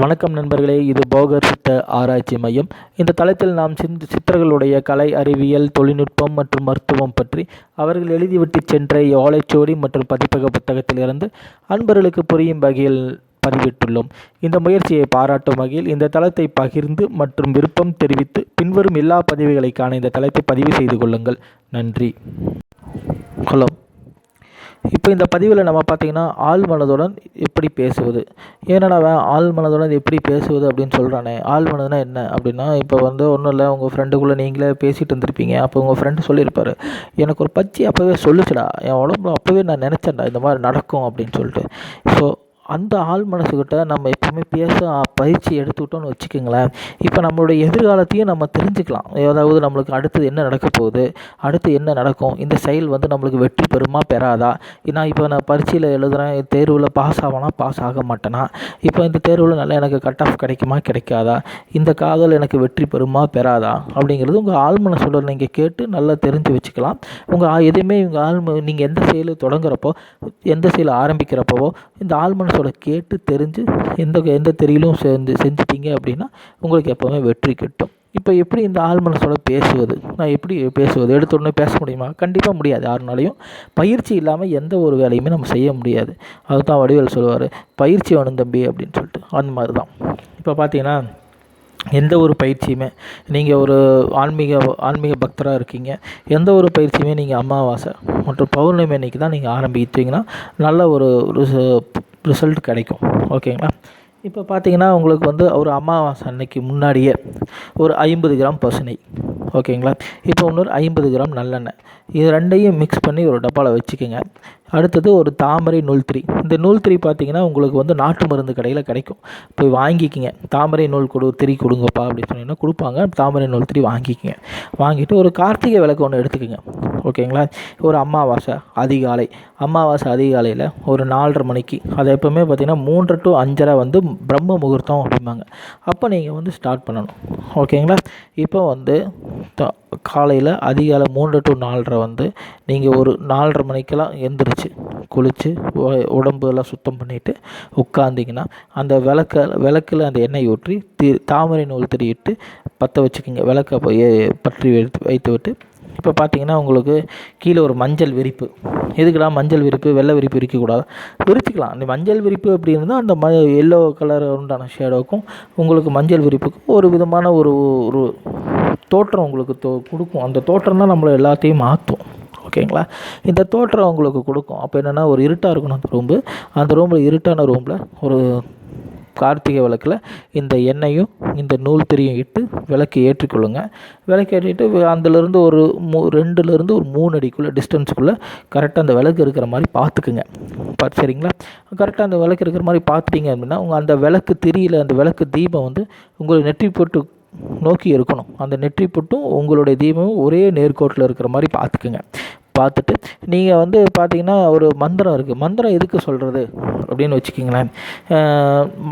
வணக்கம் நண்பர்களே இது போகர் சித்த ஆராய்ச்சி மையம். இந்த தளத்தில் நாம் சிந்த சித்தர்களுடைய கலை அறிவியல் தொழில்நுட்பம் மற்றும் மருத்துவம் பற்றி அவர்கள் எழுதிவிட்டு சென்ற ஓலைச்சுவடி மற்றும் பதிப்பக புத்தகத்திலிருந்து அன்பர்களுக்கு புரியும் வகையில் பதிவிட்டுள்ளோம். இந்த முயற்சியை பாராட்டும் வகையில் இந்த தளத்தை பகிர்ந்து மற்றும் விருப்பம் தெரிவித்து பின்வரும் எல்லா பதிவுகளை காண இந்த தளத்தை பதிவு செய்து கொள்ளுங்கள். நன்றி. ஹலோ இப்போ இந்த பதிவில் நம்ம பார்த்தீங்கன்னா ஆள் மனதுடன் எப்படி பேசுவது? ஏன்னா அவன் ஆள் மனதுடன் எப்படி பேசுவது அப்படின்னு சொல்கிறானே ஆள் மனதுனா என்ன? அப்படின்னா இப்போ வந்து ஒன்றும் இல்லை உங்கள் ஃப்ரெண்டுக்குள்ளே நீங்களே பேசிகிட்டு இருந்திருப்பீங்க. அப்போ உங்கள் ஃப்ரெண்டு சொல்லியிருப்பார் எனக்கு ஒரு பச்சி அப்போவே சொல்லுச்சுடா. என் உடம்புல அப்போவே நான் நினச்சேன்டா இந்த மாதிரி நடக்கும் அப்படின்னு சொல்லிட்டு. ஸோ அந்த ஆள் மனசுக்கிட்ட நம்ம எப்பவுமே பேச பயிற்சி எடுத்துக்கிட்டோம்னு வச்சுக்கோங்களேன். இப்போ நம்மளுடைய எதிர்காலத்தையும் நம்ம தெரிஞ்சுக்கலாம். ஏதாவது நம்மளுக்கு அடுத்தது என்ன நடக்க போகுது அடுத்து என்ன நடக்கும் இந்த செயல் வந்து நம்மளுக்கு வெற்றி பெறுமா பெறாதா? நான் இப்போ நான் பரீட்சையில் எழுதுகிறேன் தேர்வில் பாஸ் ஆகனா பாஸ் ஆக மாட்டேனா? இப்போ இந்த தேர்வில் நல்லா எனக்கு கட் ஆஃப் கிடைக்குமா கிடைக்காதா? இந்த காதல் எனக்கு வெற்றி பெறுமா பெறாதா? அப்படிங்கிறது உங்கள் ஆழ்மன மனசோட நீங்கள் கேட்டு நல்லா தெரிஞ்சு வச்சுக்கலாம். உங்கள் எதுவுமே உங்கள் ஆள் நீங்கள் எந்த செயல் தொடங்குறப்போ எந்த செயல் ஆரம்பிக்கிறப்போ இந்த ஆழ்மன மனசோட கேட்டு தெரிஞ்சு எந்த எந்த தெரியலும் சேர்ந்து செஞ்சிட்டீங்க அப்படின்னா உங்களுக்கு எப்போவுமே வெற்றி கிட்டும். இப்போ எப்படி இந்த ஆள் மனசோட பேசுவது? நான் எப்படி பேசுவது? எடுத்த உடனே பேச முடியுமா? கண்டிப்பாக முடியாது. யாருனாலையும் பயிற்சி இல்லாமல் எந்த ஒரு வேலையுமே நம்ம செய்ய முடியாது. அதுதான் வடிவேல் சொல்லுவார். பயிற்சி வேணும் தம்பி அப்படின்னு சொல்லிட்டு. அந்த மாதிரி தான் இப்போ பார்த்தீங்கன்னா எந்த ஒரு பயிற்சியுமே நீங்கள் ஒரு ஆன்மீக ஆன்மீக பக்தராக இருக்கீங்க. எந்த ஒரு பயிற்சியுமே நீங்கள் அமாவாசை மற்றும் பௌர்ணமி அன்னைக்கு தான் நீங்கள் ஆரம்பித்தீங்கன்னா நல்ல ஒரு ரிசல்ட் கிடைக்கும். ஓகேங்களா இப்போ பார்த்தீங்கன்னா உங்களுக்கு வந்து ஒரு அமாவாசை அன்னைக்கு முன்னாடியே ஒரு ஐம்பது கிராம் பசுனை ஓகேங்களா இப்போ இன்னொரு ஐம்பது கிராம் நல்லெண்ணெய். இது ரெண்டையும் மிக்ஸ் பண்ணி ஒரு டப்பாவில் வச்சுக்கோங்க. அடுத்தது ஒரு தாமரை நூல்திரி இந்த நூல்திரி பார்த்தீங்கன்னா உங்களுக்கு வந்து நாட்டு மருந்து கடையில் கிடைக்கும். போய் வாங்கிக்கிங்க. தாமரை நூல் கொடு திரி கொடுங்கப்பா அப்படின்னு சொன்னீங்கன்னா கொடுப்பாங்க. தாமரை நூல் த்ரீ வாங்கிக்கிங்க. வாங்கிட்டு ஒரு கார்த்திகை விளக்கு ஒன்று எடுத்துக்கோங்க. ஓகேங்களா? ஒரு அமாவாசை அதிகாலை. அமாவாசை அதிகாலையில் ஒரு நாலரை மணிக்கு அதை எப்போவுமே பார்த்திங்கன்னா மூன்று டு அஞ்சரை வந்து பிரம்ம முகூர்த்தம் அப்படிம்பாங்க. அப்போ நீங்கள் வந்து ஸ்டார்ட் பண்ணணும். ஓகேங்களா? இப்போ வந்து காலையில் அதிகாலை மூன்று டு நாலரை வந்து நீங்கள் ஒரு நாலரை மணிக்கெல்லாம் எந்திரிச்சு குளித்து உடம்பு எல்லாம் சுத்தம் பண்ணிவிட்டு உட்காந்திங்கன்னா அந்த விளக்க விளக்கில் அந்த எண்ணெய் ஊற்றி தி தாமரை நூல் திரியிட்டு பற்ற வச்சுக்கோங்க. விளக்க பற்றி வைத்து வைத்து விட்டு இப்போ பார்த்தீங்கன்னா உங்களுக்கு கீழே ஒரு மஞ்சள் விரிப்பு. எதுக்குடா மஞ்சள் விரிப்பு? வெள்ளை விரிப்பு விரிக்கக்கூடாது. விரிச்சிக்கலாம். அந்த மஞ்சள் விரிப்பு அப்படி இருந்தால் அந்த ம எல்லோ கலர் உண்டான ஷேடோக்கும் உங்களுக்கு மஞ்சள் விரிப்புக்கும் ஒரு விதமான ஒரு ஒரு தோற்றம் உங்களுக்கு தோ கொடுக்கும். அந்த தோற்றம் தான் நம்மளை எல்லாத்தையும் மாற்றும். ஓகேங்களா? இந்த தோற்றம் உங்களுக்கு கொடுக்கும். அப்போ என்னென்னா ஒரு இருட்டாக இருக்கணும் அந்த ரூம்பு. அந்த ரூமில் இருட்டான ரூமில் ஒரு கார்த்திகை விளக்கில் இந்த எண்ணெயும் இந்த நூல் திரியும் இட்டு விளக்கு ஏற்றிக்கொள்ளுங்க. விளக்கு ஏற்றிட்டு அந்தலேருந்து ஒரு மூ ரெண்டுலேருந்து ஒரு மூணு அடிக்குள்ளே டிஸ்டன்ஸுக்குள்ளே கரெக்டாக அந்த விளக்கு இருக்கிற மாதிரி பார்த்துக்குங்க பார்த்து சரிங்களா? கரெக்டாக அந்த விளக்கு இருக்கிற மாதிரி பார்த்துட்டிங்க அப்படின்னா உங்கள் அந்த விளக்கு திரியில் அந்த விளக்கு தீபம் வந்து உங்களுக்கு நெற்றி போட்டு நோக்கி இருக்கணும். அந்த நெற்றி போட்டும் உங்களுடைய தீபமும் ஒரே நேர்கோட்டில் இருக்கிற மாதிரி பார்த்துக்குங்க பார்த்துட்டு நீங்கள் வந்து பார்த்தீங்கன்னா ஒரு மந்திரம் இருக்குது மந்திரம் எதுக்கு சொல்கிறது அப்படின்னு வச்சுக்கிங்களேன்.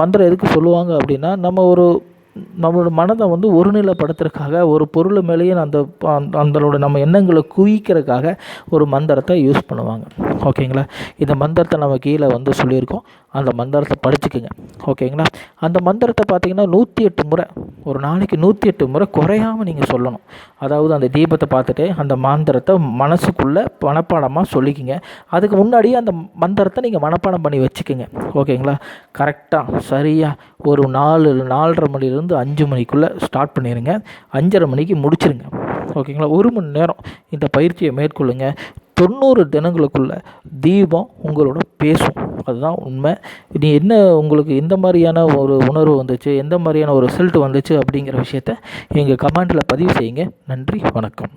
மந்திரம் எதுக்கு சொல்லுவாங்க அப்படின்னா நம்ம ஒரு நம்மளோட மனதை வந்து ஒருநிலைப்படுத்துறதுக்காக ஒரு பொருள் மேலேயே அந்த அந்தளோட நம்ம எண்ணங்களை குவிக்கிறதுக்காக ஒரு மந்திரத்தை யூஸ் பண்ணுவாங்க. ஓகேங்களா? இந்த மந்திரத்தை நம்ம கீழே வந்து சொல்லியிருக்கோம். அந்த மந்திரத்தை படிச்சுக்குங்க. ஓகேங்களா? அந்த மந்திரத்தை பார்த்தீங்கன்னா நூற்றி எட்டு முறை ஒரு நாளைக்கு நூற்றி எட்டு முறை குறையாமல் நீங்கள் சொல்லணும். அதாவது அந்த தீபத்தை பார்த்துட்டு அந்த மந்திரத்தை மனசுக்குள்ளே மனப்பாடமாக சொல்லிக்கிங்க. அதுக்கு முன்னாடியே அந்த மந்திரத்தை நீங்கள் மனப்பாடம் பண்ணி வச்சுக்கோங்க. ஓகேங்களா? கரெக்டாக சரியாக ஒரு நாலு நாலரை மணிலேருந்து அஞ்சு மணிக்குள்ளே ஸ்டார்ட் பண்ணிடுங்க அஞ்சரை மணிக்கு முடிச்சிருங்க. ஓகேங்களா? ஒரு மணி நேரம் இந்த பயிற்சியை மேற்கொள்ளுங்க. தொண்ணூறு தினங்களுக்குள்ள தீபம் உங்களோட பேசும். அதுதான் உண்மை. நீ என்ன உங்களுக்கு எந்த மாதிரியான ஒரு உணர்வு வந்துச்சு எந்த மாதிரியான ஒரு ரிசல்ட் வந்துச்சு அப்படிங்கிற விஷயத்த எங்கள் கமெண்ட்டில் பதிவு செய்யுங்க. நன்றி வணக்கம்.